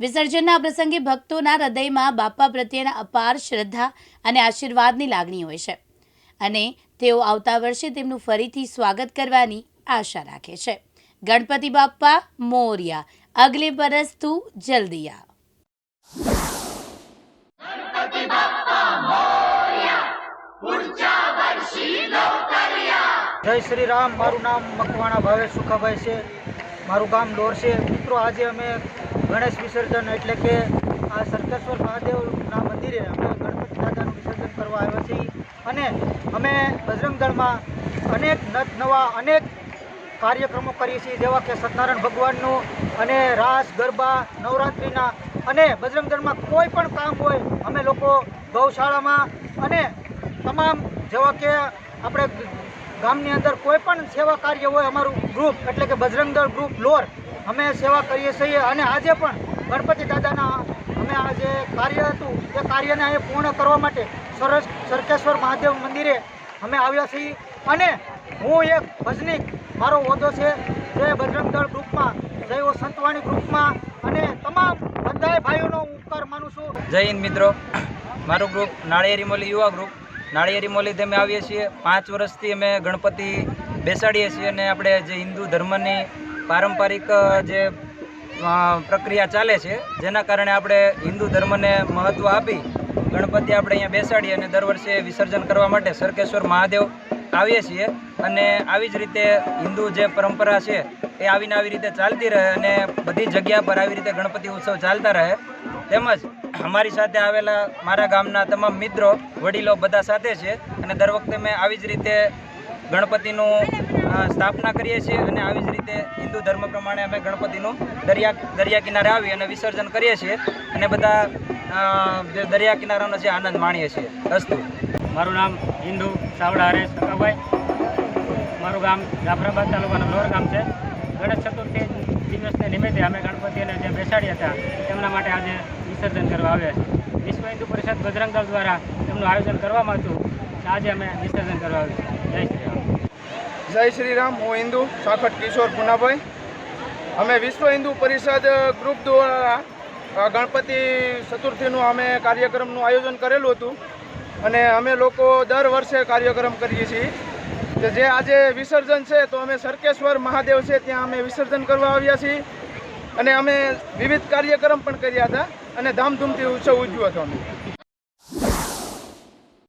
વિસર્જનના પ્રસંગે ભક્તોના હૃદયમાં બાપા પ્રત્યેના અપાર શ્રદ્ધા અને આશીર્વાદની લાગણી હોય છે. અને તેઓ આવતા વર્ષે તેમનું ફરીથી સ્વાગત કરવાની આશા રાખે છે. ગણપતિ બાપા મોર્યા. અગલે બરસ તું જલ્દીયા જય શ્રી રામ. મારું નામ મકવાણા ભાવે સુખાભાઈ છે. મારું ગામ દોર છે. મિત્રો આજે અમે ગણેશ વિસર્જન એટલે કે આ સરકેશ્વર મહાદેવના મંદિરે અમે ગણપતિ દાદાનું વિસર્જન કરવા આવ્યા છીએ. અને અમે બજરંગ દળમાં અનેક નત નવા અનેક કાર્યક્રમો કરીએ છીએ, જેવા કે સત્યનારાયણ ભગવાનનું અને રાસ, ગરબા, નવરાત્રિના. અને બજરંગ દળમાં કોઈ પણ કામ હોય, અમે લોકો ગૌશાળામાં અને તમામ જેવા કે આપણે ગામની અંદર કોઈ પણ સેવા કાર્ય હોય, અમારું ગ્રુપ એટલે કે બજરંગ ગ્રુપ લોર અમે સેવા કરીએ છીએ અને આજે પણ ગણપતિ દાદાના અમે આ જે કાર્ય હતું, એ કાર્યને અહીં પૂર્ણ કરવા માટે સરસ સરકેશ્વર મહાદેવ મંદિરે અમે આવ્યા છીએ. અને હું એક ભજનીક, મારો હોદ્દો છે જે બજરંગદળ ગ્રુપમાં, જય સંતવાણી ગ્રુપમાં અને તમામ બધાય ભાઈઓનો ઉપકાર માનું છું. જય હિન્દ મિત્રો. મારું ગ્રુપ નાળિયેરી મોલી યુવા ગ્રુપ. નાળિયેરી મોલીથી અમે આવીએ છીએ. પાંચ વર્ષથી અમે ગણપતિ બેસાડીએ છીએ અને આપણે જે હિન્દુ ધર્મની પારંપરિક જે પ્રક્રિયા ચાલે છે, જેના કારણે આપણે હિન્દુ ધર્મને મહત્ત્વ આપી ગણપતિ આપણે અહીંયા બેસાડીએ અને દર વર્ષે વિસર્જન કરવા માટે સરકેશ્વર મહાદેવ આવીએ છીએ. અને આવી જ રીતે હિન્દુ જે પરંપરા છે, એ આવીને આવી રીતે ચાલતી રહે અને બધી જગ્યા પર આવી રીતે ગણપતિ ઉત્સવ ચાલતા રહે. તેમજ અમારી સાથે આવેલા મારા ગામના તમામ મિત્રો, વડીલો બધા સાથે છે. અને દર વખતે મેં આવી જ રીતે ગણપતિનું સ્થાપના કરીએ છીએ અને આવી જ રીતે હિન્દુ ધર્મ પ્રમાણે અમે ગણપતિનું દરિયા દરિયા કિનારે આવી અને વિસર્જન કરીએ છીએ અને બધા જે દરિયા કિનારાનો જે આનંદ માણીએ છીએ. અસ્તુ. મારું નામ હિન્દુ સાવડા હરેશ સકાભાઈ મારું ગામ જાફરાબાદ તાલુકાનું લોર ગામ છે. ગણેશ ચતુર્થી દિવસને નિમિત્તે અમે ગણપતિને જે બેસાડ્યા હતા, તેમના માટે આજે વિસર્જન કરવા આવ્યા છીએ. વિશ્વ હિન્દુ પરિષદ બજરંગ દળ દ્વારા તેમનું આયોજન કરવામાં હતું. આજે અમે વિસર્જન કરવા આવ્યું જય શ્રી જય શ્રી રામ હું હિન્દુ સાખટ કિશોર પુનાભાઈ. અમે વિશ્વ હિન્દુ પરિષદ ગ્રુપ દ્વારા ગણપતિ ચતુર્થીનું અમે કાર્યક્રમનું આયોજન કરેલું હતું. અને અમે લોકો દર વર્ષે કાર્યક્રમ કરીએ છીએ. કે જે આજે વિસર્જન છે, તો અમે સરકેશ્વર મહાદેવ છે, ત્યાં અમે વિસર્જન કરવા આવ્યા છીએ. અને અમે વિવિધ કાર્યક્રમ પણ કર્યા હતા. અને ધામધૂમથી ઉત્સવ ઉજવ્યો હતો અમે.